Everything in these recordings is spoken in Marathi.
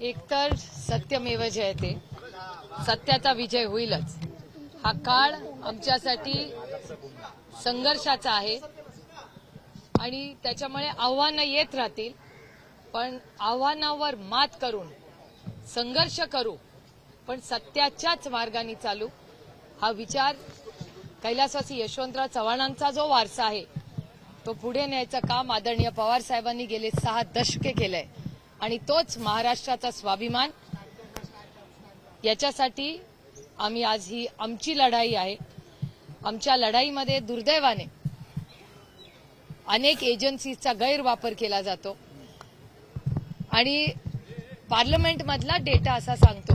एकतर सत्यमेव जयते. सत्याचा विजय होईलच. हा काळ आमच्यासाठी संघर्षाचा आहे. आणि त्याच्यामुळे आव्हानं येत राहतील. पण आव्हानावर मात करून संघर्ष करू पण सत्याच्याच मार्गाने चालू. हा विचार कैलासवासी यशवंतराव चव्हाणांचा जो वारसा आहे तो पुढे न्यायचं काम आदरणीय पवार साहेबांनी गेले सहा दशके केलंय. आणि तोच महाराष्ट्राचा स्वाभिमान. याच्यासाठी आम्ही आज ही आमची लढाई आहे. आमच्या लढाईमध्ये दुर्दैवाने अनेक एजन्सीजचा गैरवापर केला जातो. आणि पार्लमेंटमधला डेटा असा सांगतो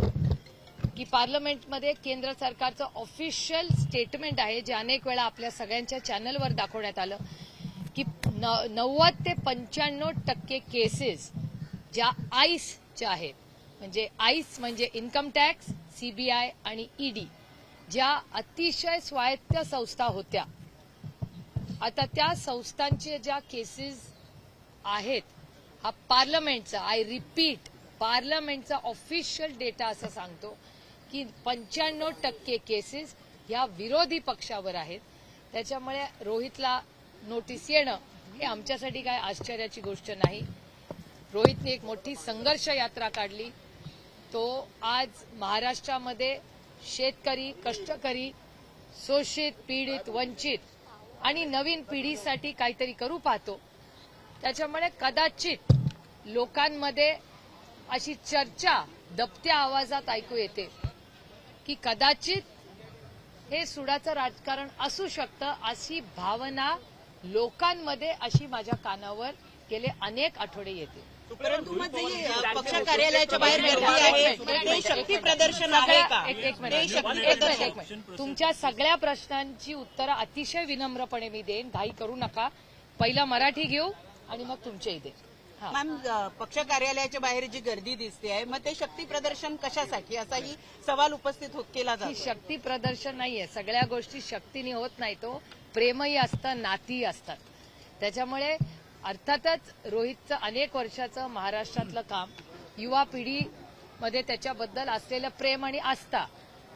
की पार्लमेंटमध्ये केंद्र सरकारचं ऑफिशियल स्टेटमेंट आहे जे अनेक वेळा आपल्या सगळ्यांच्या चॅनलवर दाखवण्यात आलं की न- नव्वद ते पंच्याण्णव टक्के केसेस ज्या आईसच्या आहेत म्हणजे आईस म्हणजे इन्कम टॅक्स सीबीआय आणि ईडी ज्या अतिशय स्वायत्त संस्था होत्या. आता त्या संस्थांचे ज्या केसेस आहेत हा पार्लमेंटचा आय रिपीट पार्लमेंटचा ऑफिशियल डेटा असं सांगतो की पंच्याण्णव टक्के केसेस ह्या विरोधी पक्षावर आहेत. त्याच्यामुळे रोहितला नोटीस येणं हे आमच्यासाठी काय आश्चर्याची गोष्ट नाही. रोहितने एक मोठी संघर्ष यात्रा काढली. तो आज महाराष्ट्रामध्ये शेतकरी कष्टकरी शोषित पीडित वंचित आणि नवीन पिढीसाठी काहीतरी करू पाहतो. त्याच्यामुळे कदाचित लोकांमध्ये अशी चर्चा दबत्या आवाजात ऐकू येते की कदाचित हे सुडाचं राजकारण असू शकतं अशी भावना लोकांमध्ये अशी माझ्या कानावर गेले अनेक आठवडे येते. परंतु मग जे पक्ष कार्यालयाच्या बाहेर गर्दी आहे. ते शक्ती प्रदर्शन आहे का? ते शक्ती प्रदर्शन तुमच्या सगळ्या प्रश्नांची उत्तरं अतिशय विनम्रपणे मी देईन. घाई करू नका. पहिला मराठी घेऊ आणि मग तुमचे देईन. हा. मॅम पक्ष कार्यालयाच्या बाहेर जी गर्दी दिसते आहे मग ते शक्ती प्रदर्शन कशासाठी? असाही सवाल उपस्थित होत केला ही जातो शक्ती प्रदर्शन नाहीये. सगळ्या गोष्टी शक्तीने होत नाही तो प्रेमही असतं नातीही असतात. त्याच्यामुळे अर्थातच रोहितचं अनेक वर्षाचं महाराष्ट्रातलं काम युवा पिढीमध्ये त्याच्याबद्दल असलेलं प्रेम आणि आस्था.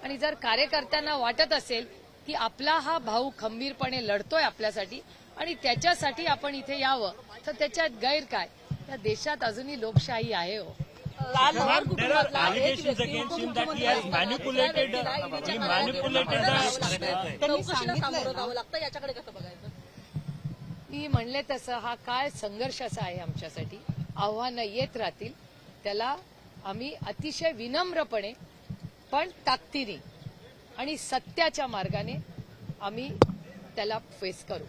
आणि जर कार्यकर्त्यांना वाटत असेल की आपला हा भाऊ खंबीरपणे लढतोय आपल्यासाठी आणि त्याच्यासाठी आपण इथे यावं तर त्याच्यात गैर काय? या देशात अजूनही लोकशाही आहे हो. काल There are allegations म्हणले तसं हा काळ संघर्षाचा आहे आमच्यासाठी. आव्हानं येत राहतील. त्याला आम्ही अतिशय विनम्रपणे पण ताकदीने आणि सत्याच्या मार्गाने आम्ही त्याला फेस करू.